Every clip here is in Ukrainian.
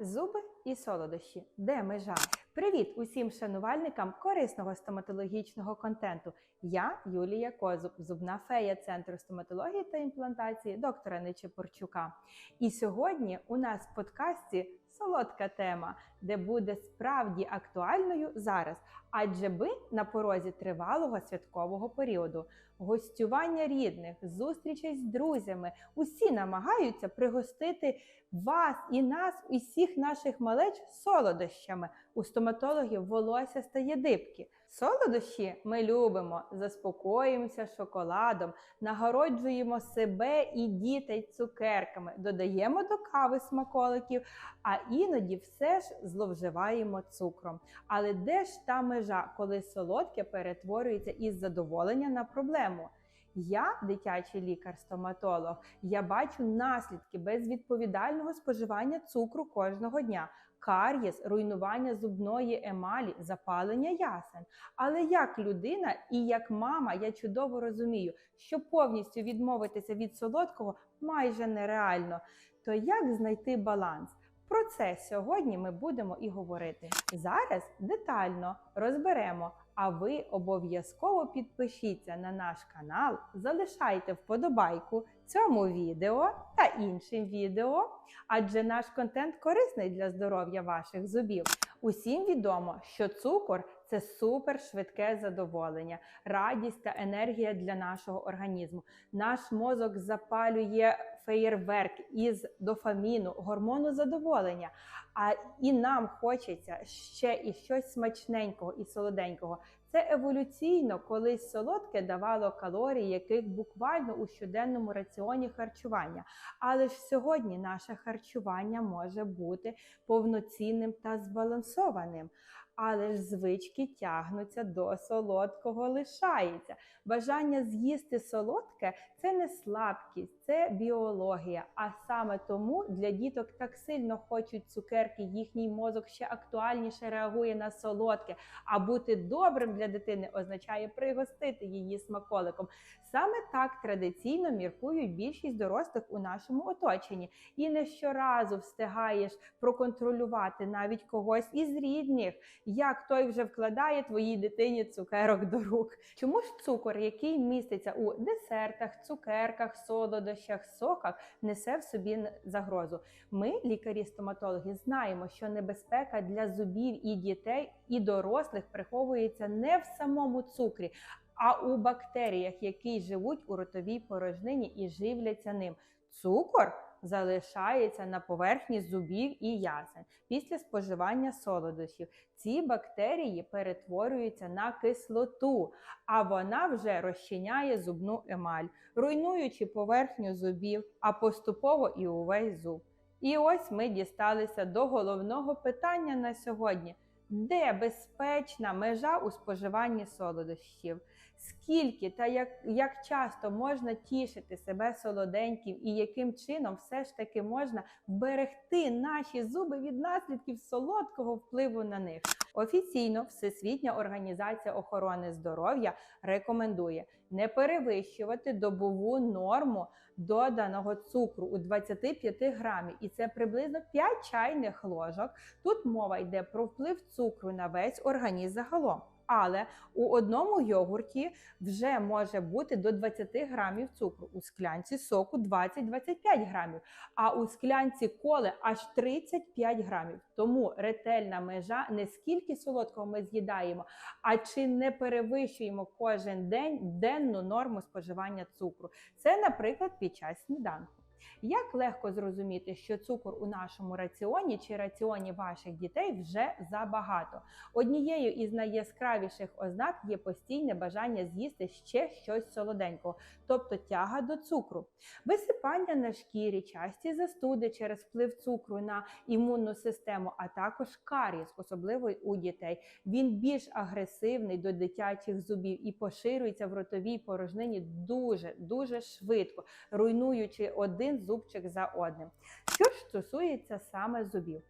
Зуби і солодощі. Де межа? Привіт усім шанувальникам корисного стоматологічного контенту. Я Юлія Козуб, зубна фея Центру стоматології та імплантації доктора Нечепорчука. І сьогодні у нас в подкасті солодка тема, де буде справді актуальною зараз, адже ви на порозі тривалого святкового періоду. Гостювання рідних, зустрічей з друзями. Усі намагаються пригостити вас і нас, усіх наших малеч солодощами. У стоматологів волосся стає дибки. Солодощі ми любимо, заспокоїмося шоколадом, нагороджуємо себе і дітей цукерками, додаємо до кави смаколиків, а іноді все ж зловживаємо цукром. Але де ж та межа, коли солодке перетворюється із задоволення на проблему? Я, дитячий лікар-стоматолог, я бачу наслідки безвідповідального споживання цукру кожного дня. Кар'єс, руйнування зубної емалі, запалення ясен. Але як людина і як мама я чудово розумію, що повністю відмовитися від солодкого майже нереально. То як знайти баланс? Про це сьогодні ми будемо і говорити. Зараз детально розберемо. А ви обов'язково підпишіться на наш канал, залишайте вподобайку цьому відео та іншим відео, адже наш контент корисний для здоров'я ваших зубів. Усім відомо, що цукор це супер швидке задоволення, радість та енергія для нашого організму. Наш мозок запалює феєрверк із дофаміну, гормону задоволення. А і нам хочеться ще і щось смачненького і солоденького. Це еволюційно колись солодке давало калорії, яких буквально у щоденному раціоні харчування. Але ж сьогодні наше харчування може бути повноцінним та збалансованим. Але ж звички тягнуться до солодкого лишається. Бажання з'їсти солодке це не слабкість, це біологія. А саме тому для діток так сильно хочуть цукерки, їхній мозок ще актуальніше реагує на солодке. А бути добрим для дитини означає пригостити її смаколиком. Саме так традиційно міркують більшість дорослих у нашому оточенні. І не щоразу встигаєш проконтролювати навіть когось із рідних, як той вже вкладає твоїй дитині цукерок до рук. Чому ж цукор, який міститься у десертах, цукерках, солодощах, соках, несе в собі загрозу? Ми, лікарі-стоматологи, знаємо, що небезпека для зубів і дітей, і дорослих приховується не в самому цукрі, а у бактеріях, які живуть у ротовій порожнині і живляться ним. Цукор залишається на поверхні зубів і ясен після споживання солодощів. Ці бактерії перетворюються на кислоту, а вона вже розчиняє зубну емаль, руйнуючи поверхню зубів, а поступово і увесь зуб. І ось ми дісталися до головного питання на сьогодні: де безпечна межа у споживанні солодощів? Скільки та як, як часто можна тішити себе солоденьким, і яким чином все ж таки можна вберегти наші зуби від наслідків солодкого впливу на них? Офіційно Всесвітня організація охорони здоров'я рекомендує не перевищувати добову норму доданого цукру у 25 грамів, і це приблизно 5 чайних ложок. Тут мова йде про вплив цукру на весь організм загалом. Але у одному йогурті вже може бути до 20 грамів цукру, у склянці соку 20-25 грамів, а у склянці коли аж 35 грамів. Тому ретельна межа не скільки солодкого ми з'їдаємо, а чи не перевищуємо кожен день денну норму споживання цукру. Це, наприклад, під час сніданку. Як легко зрозуміти, що цукор у нашому раціоні чи раціоні ваших дітей вже забагато? Однією із найяскравіших ознак є постійне бажання з'їсти ще щось солоденького, тобто тяга до цукру, висипання на шкірі, часті застуди через вплив цукру на імунну систему, а також каріс, особливо у дітей. Він більш агресивний до дитячих зубів і поширюється в ротовій порожнині дуже дуже швидко, руйнуючи один зубчик за одним. Що ж стосується саме зубів,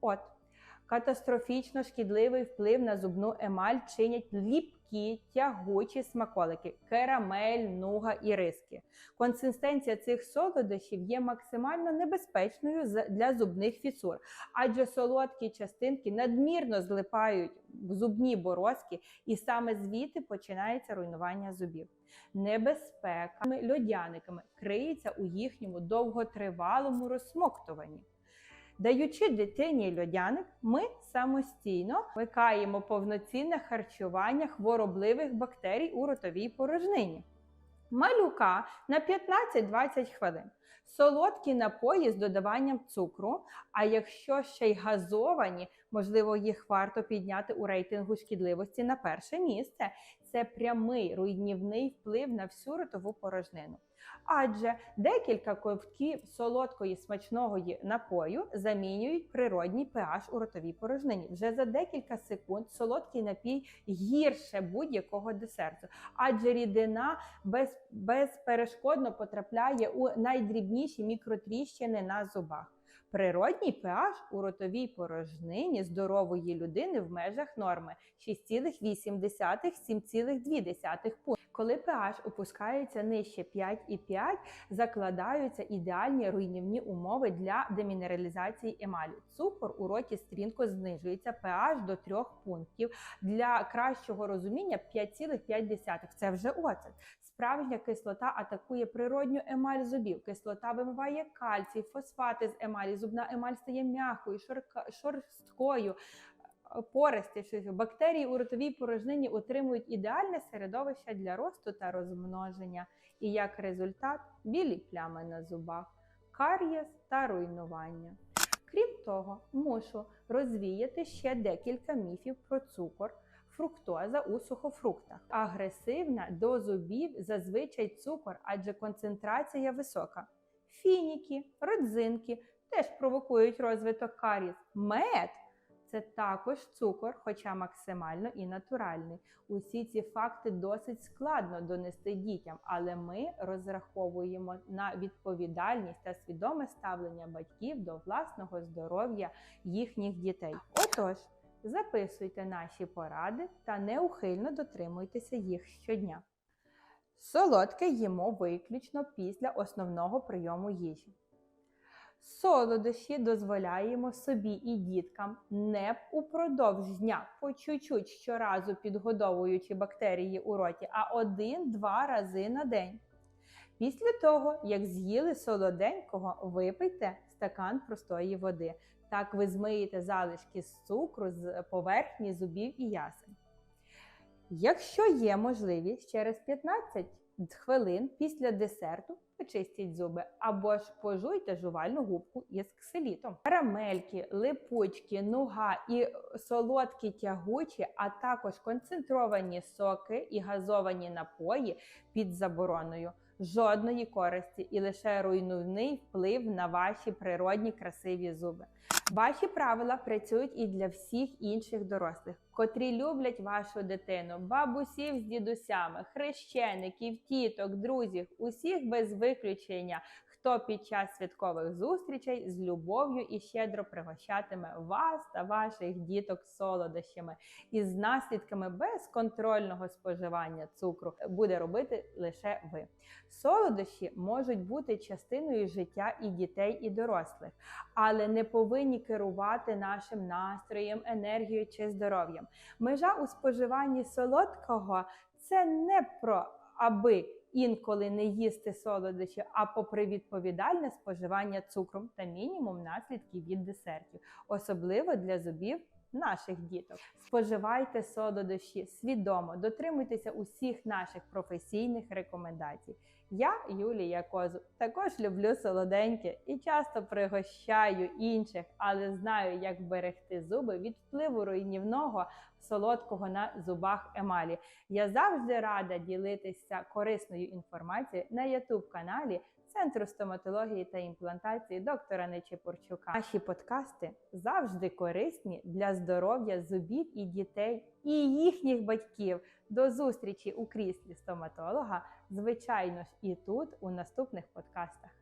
от Катастрофічно шкідливий вплив на зубну емаль чинять ліпкі, тягучі смаколики, керамель, нуга і риски. Консистенція цих солодощів є максимально небезпечною для зубних фісур, адже солодкі частинки надмірно злипають в зубні борозки, і саме звідти починається руйнування зубів. Небезпека льодяниками криється у їхньому довготривалому розсмоктуванні. Даючи дитині льодяник, ми самостійно вмикаємо повноцінне харчування хворобливих бактерій у ротовій порожнині. Малюка на 15-20 хвилин. Солодкі напої з додаванням цукру, а якщо ще й газовані, можливо, їх варто підняти у рейтингу шкідливості на перше місце. Це прямий руйнівний вплив на всю ротову порожнину. Адже декілька ковтків солодкої смачного напою замінюють природній pH у ротовій порожнині. Вже за декілька секунд солодкий напій гірше будь-якого десерту, адже рідина без, безперешкодно потрапляє у найдрібніші мікротріщини на зубах. Природній pH у ротовій порожнині здорової людини в межах норми 6,8-7,2 пунктів. Коли pH опускається нижче 5,5, закладаються ідеальні руйнівні умови для демінералізації емалі. Цукор у роті стрімко знижується pH до 3 пунктів. Для кращого розуміння 5,5. Це вже оцет. Справжня кислота атакує природню емаль зубів. Кислота вимиває кальцій, фосфати з емалі. Зубна емаль стає м'якою, шорсткою, е. Бактерії у ротовій порожнині утримують ідеальне середовище для росту та розмноження. І як результат білі плями на зубах, кар'єс та руйнування. Крім того, мушу розвіяти ще декілька міфів про цукор фруктоза у сухофруктах. Агресивна до зубів зазвичай цукор, адже концентрація висока. Фініки, родзинки теж провокують розвиток каріс. Мед це також цукор, хоча максимально і натуральний. Усі ці факти досить складно донести дітям, але ми розраховуємо на відповідальність та свідоме ставлення батьків до власного здоров'я їхніх дітей. Отож, записуйте наші поради та неухильно дотримуйтеся їх щодня. Солодке їмо виключно після основного прийому їжі. Солодощі дозволяємо собі і діткам не упродовж дня по чуть-чуть щоразу підгодовуючи бактерії у роті, а один-два рази на день. Після того, як з'їли солоденького, випийте стакан простої води. Так ви змиєте залишки з цукру з поверхні зубів і ясен. Якщо є можливість, через 15 хвилин після десерту почистіть зуби або ж пожуйте жувальну губку із ксилітом. Карамельки, липучки, нуга і солодкі тягучі, а також концентровані соки і газовані напої під забороною. Жодної користі і лише руйнівний вплив на ваші природні красиві зуби. Ваші правила працюють і для всіх інших дорослих, котрі люблять вашу дитину, бабусів з дідусями, хрещеників, тіток, друзів, усіх без виключення, хто під час святкових зустрічей з любов'ю і щедро пригощатиме вас та ваших діток солодощами і з наслідками безконтрольного споживання цукру буде робити лише ви. Солодощі можуть бути частиною життя і дітей, і дорослих, але не повинні керувати нашим настроєм, енергією чи здоров'ям. Межа у споживанні солодкого це не про аби інколи не їсти солодощі, а попри відповідальне споживання цукром та мінімум наслідків від десертів, особливо для зубів. Наших діток споживайте солодощі свідомо, дотримуйтеся усіх наших професійних рекомендацій. Я, Юлія Козу, також люблю солоденьке і часто пригощаю інших, але знаю, як берегти зуби від впливу руйнівного солодкого на зубах емалі. Я завжди рада ділитися корисною інформацією на youtube каналі Центру стоматології та імплантації доктора Нечепорчука. Наші подкасти завжди корисні для здоров'я зубів і дітей і їхніх батьків. До зустрічі у кріслі стоматолога, звичайно ж, і тут у наступних подкастах.